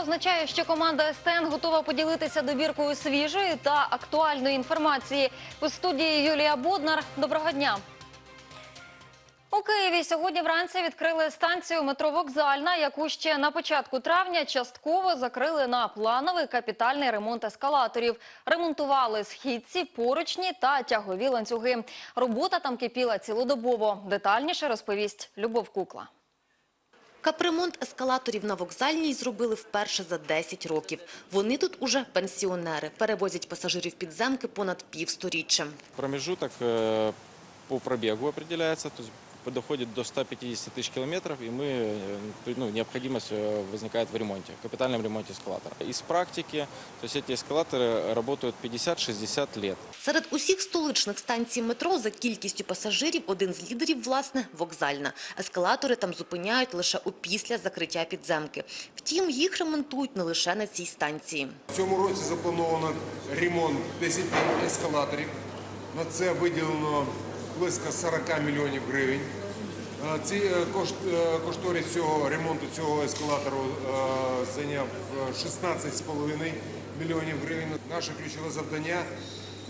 означає, що команда СТН готова поділитися добіркою свіжої та актуальної інформації. У студії Юлія Боднар. Доброго дня. У Києві сьогодні вранці відкрили станцію метро Вокзальна, яку ще на початку травня частково закрили на плановий капітальний ремонт ескалаторів. Ремонтували східці, поручні та тягові ланцюги. Робота там кипіла цілодобово. Детальніше розповість Любов Кукла. Капремонт ескалаторів на вокзальній зробили вперше за 10 років. Вони тут уже пенсіонери, перевозять пасажирів підземки понад півсторіччя. Промежуток э, по пробігу визначається, то есть доходит до 150 тысяч километров, и мы, э, ну, необходимость э, возникает в ремонте, в капитальном ремонте эскалатора. Из практики, то есть эти эскалаторы работают 50-60 лет. Серед усіх столичних станцій метро за кількістю пасажирів один з лідерів, власне, вокзальна. Ескалатори там зупиняють лише опісля закриття підземки. Втім, їх ремонтують не лише на цій станції. В цьому році заплановано ремонт 10 ескалаторів. На це виділено близько 40 мільйонів гривень. Е, Ці е, е, цього ремонту цього ескалатору зайняв е, 16,5 мільйонів гривень. Наше ключове завдання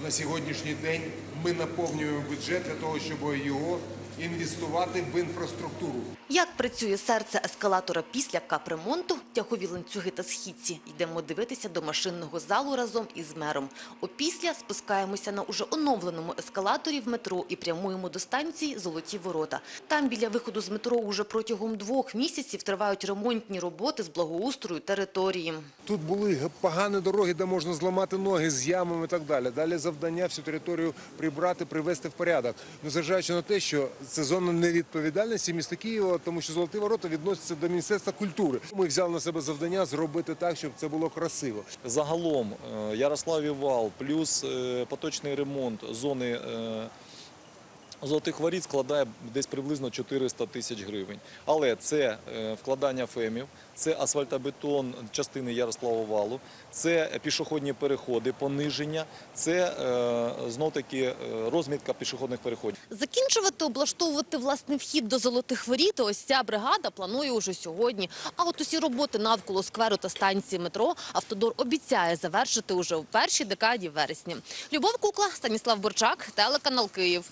на сьогоднішній день ми наповнюємо бюджет для того, щоб його інвестувати в інфраструктуру. Як працює серце ескалатора після капремонту, тягові ланцюги та східці, йдемо дивитися до машинного залу разом із мером. Опісля спускаємося на уже оновленому ескалаторі в метро і прямуємо до станції «Золоті ворота». Там біля виходу з метро уже протягом двох місяців тривають ремонтні роботи з благоустрою території. Тут були погані дороги, де можна зламати ноги з ямами і так далі. Далі завдання всю територію прибрати, привести в порядок. Ну, зважаючи на те, що це зона невідповідальності міста Києва, тому що золоті ворота відносяться до Міністерства культури. Ми взяли на себе завдання зробити так, щоб це було красиво. Загалом е, Ярославів вал плюс е, поточний ремонт зони е, Золотих воріт складає десь приблизно 400 тисяч гривень. Але це е, вкладання фемів, це асфальтобетон частини Ярославу валу, це пішохідні переходи, пониження, це знов таки розмітка пішохідних переходів. Закінчувати облаштовувати власний вхід до золотих воріт ось ця бригада планує уже сьогодні. А от усі роботи навколо скверу та станції метро автодор обіцяє завершити уже у першій декаді вересня. Любов Кукла, Станіслав Борчак, телеканал Київ.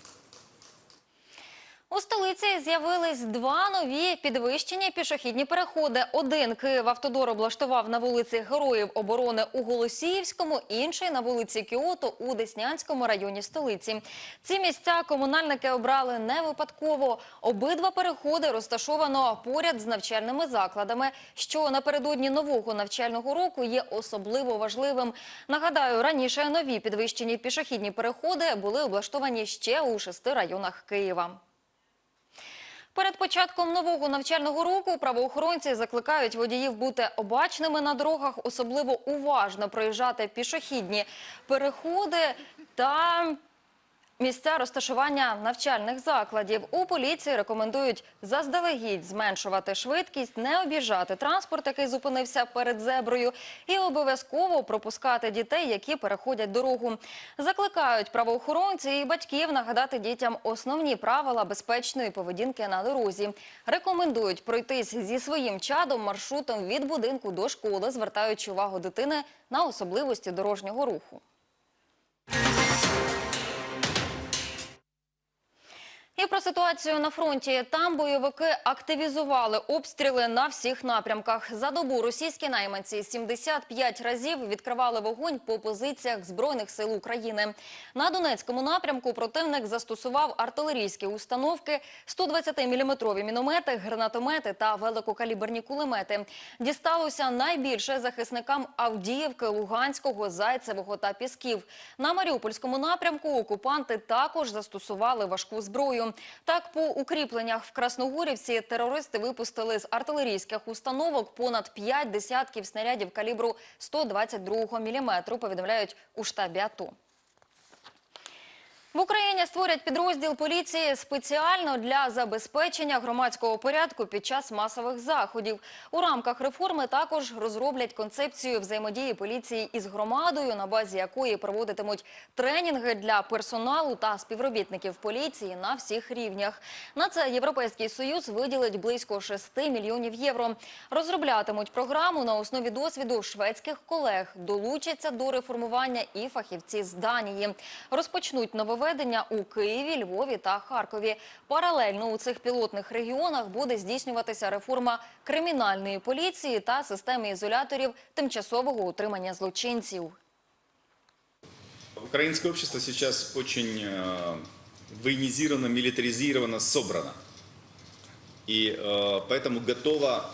У столиці з'явились два нові підвищені пішохідні переходи. Один Київ автодор облаштував на вулиці Героїв оборони у Голосіївському, інший на вулиці Кіото у Деснянському районі столиці. Ці місця комунальники обрали не випадково. Обидва переходи розташовано поряд з навчальними закладами, що напередодні нового навчального року є особливо важливим. Нагадаю, раніше нові підвищені пішохідні переходи були облаштовані ще у шести районах Києва. Перед початком нового навчального року правоохоронці закликають водіїв бути обачними на дорогах, особливо уважно проїжджати пішохідні переходи та місця розташування навчальних закладів. У поліції рекомендують заздалегідь зменшувати швидкість, не об'їжджати транспорт, який зупинився перед зеброю, і обов'язково пропускати дітей, які переходять дорогу. Закликають правоохоронці і батьків нагадати дітям основні правила безпечної поведінки на дорозі. Рекомендують пройтись зі своїм чадом маршрутом від будинку до школи, звертаючи увагу дитини на особливості дорожнього руху. І про ситуацію на фронті. Там бойовики активізували обстріли на всіх напрямках. За добу російські найманці 75 разів відкривали вогонь по позиціях Збройних сил України. На Донецькому напрямку противник застосував артилерійські установки, 120-мм міномети, гранатомети та великокаліберні кулемети. Дісталося найбільше захисникам Авдіївки, Луганського, Зайцевого та Пісків. На Маріупольському напрямку окупанти також застосували важку зброю. Так, по укріпленнях в Красногорівці терористи випустили з артилерійських установок понад 5 десятків снарядів калібру 122 мм, повідомляють у штабі АТО. В Україні створять підрозділ поліції спеціально для забезпечення громадського порядку під час масових заходів. У рамках реформи також розроблять концепцію взаємодії поліції із громадою, на базі якої проводитимуть тренінги для персоналу та співробітників поліції на всіх рівнях. На це Європейський Союз виділить близько 6 мільйонів євро. Розроблятимуть програму на основі досвіду шведських колег. Долучаться до реформування і фахівці з Данії. Розпочнуть нововведення у Києві, Львові та Харкові. Паралельно у цих пілотних регіонах буде здійснюватися реформа кримінальної поліції та системи ізоляторів тимчасового утримання злочинців. Украинское общество сейчас очень э, военизировано, милитаризировано, собрано. И э, поэтому готово,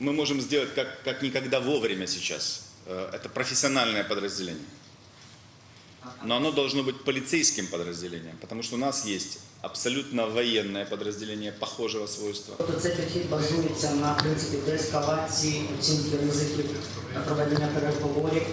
мы можем сделать как, как никогда вовремя сейчас. Э, это профессиональное подразделение. Но оно должно быть полицейским подразделением, потому что у нас есть абсолютно военное подразделение похожего свойства. Тобто цей підхід базується на принципі деескалації, оцінки ризиків, проведення переговорів,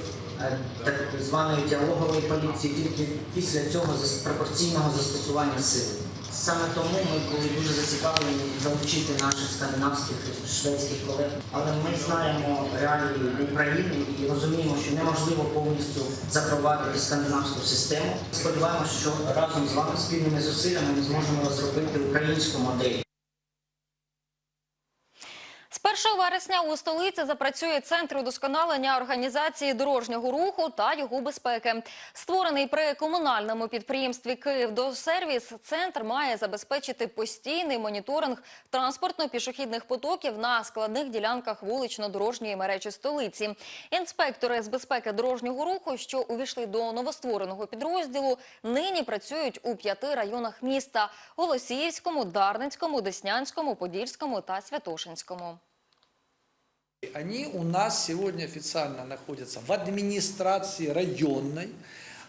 так званої діалогової поліції, тільки після цього пропорційного застосування сили. Саме тому ми були дуже зацікавлені залучити наших скандинавських шведських колег. Але ми знаємо реалії України і розуміємо, що неможливо повністю запровадити скандинавську систему. Сподіваємося, що разом з вами спільними зусиллями ми зможемо розробити українську модель. З 1 вересня у столиці запрацює центр удосконалення організації дорожнього руху та його безпеки. Створений при комунальному підприємстві «Київдосервіс», центр має забезпечити постійний моніторинг транспортно-пішохідних потоків на складних ділянках вулично-дорожньої мережі столиці. Інспектори з безпеки дорожнього руху, що увійшли до новоствореного підрозділу, нині працюють у п'яти районах міста – Голосіївському, Дарницькому, Деснянському, Подільському та Святошинському. Они у нас сегодня официально находятся в администрации районной.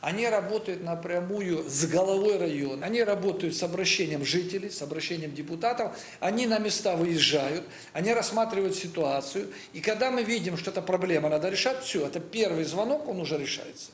Они работают напрямую с головой района. Они работают с обращением жителей, с обращением депутатов. Они на места выезжают, они рассматривают ситуацию. И когда мы видим, что эта проблема надо решать, все, это первый звонок, он уже решается.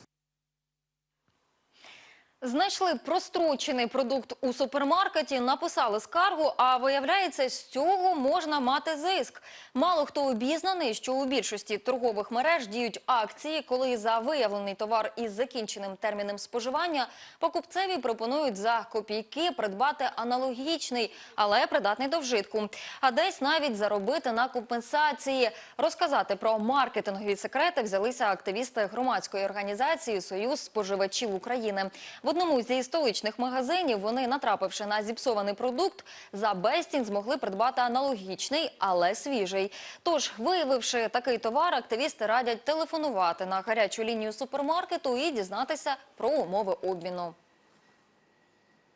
Знайшли прострочений продукт у супермаркеті, написали скаргу, а виявляється, з цього можна мати зиск. Мало хто обізнаний, що у більшості торгових мереж діють акції, коли за виявлений товар із закінченим терміном споживання покупцеві пропонують за копійки придбати аналогічний, але придатний до вжитку. А десь навіть заробити на компенсації. Розказати про маркетингові секрети взялися активісти громадської організації Союз споживачів України. Одному зі столичних магазинів вони, натрапивши на зіпсований продукт, за безцінь змогли придбати аналогічний, але свіжий. Тож, виявивши такий товар, активісти радять телефонувати на гарячу лінію супермаркету і дізнатися про умови обміну.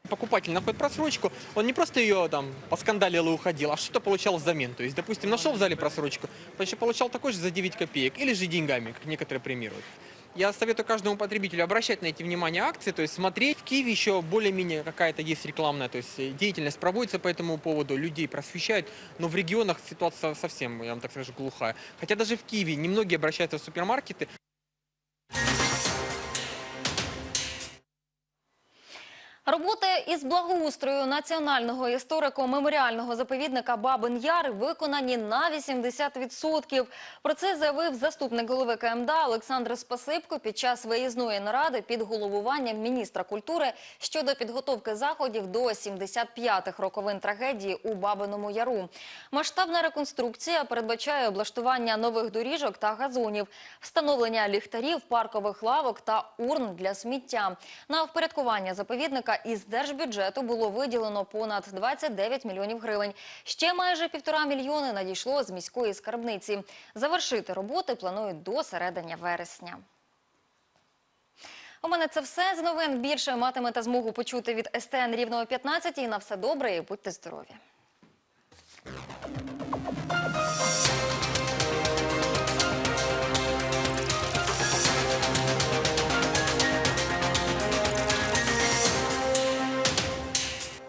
покупатель находит просрочку, он не просто ее там поскандалил и уходил, а что-то получал взамен. То есть, допустим, нашел в зале просрочку, значит, получал такой же за 9 копеек или же деньгами, как некоторые премируют. Я советую каждому потребителю обращать на эти внимание акции, то есть смотреть. В Киеве еще более-менее какая-то есть рекламная, то есть э, деятельность проводится по этому поводу, людей просвещают, но в регионах ситуация совсем, я вам так скажу, глухая. Хотя даже в Киеве немногие обращаются в супермаркеты, Роботи із благоустрою національного історико-меморіального заповідника Бабин Яр виконані на 80%. Про це заявив заступник голови КМДА Олександр Спасибко під час виїзної наради під головуванням міністра культури щодо підготовки заходів до 75-х роковин трагедії у Бабиному Яру. Масштабна реконструкція передбачає облаштування нових доріжок та газонів, встановлення ліхтарів, паркових лавок та урн для сміття. На впорядкування заповідника із держбюджету було виділено понад 29 мільйонів гривень. Ще майже півтора мільйони надійшло з міської скарбниці. Завершити роботи планують до середини вересня. У мене це все з новин. Більше матимете змогу почути від СТН рівно о 15 На все добре і будьте здорові.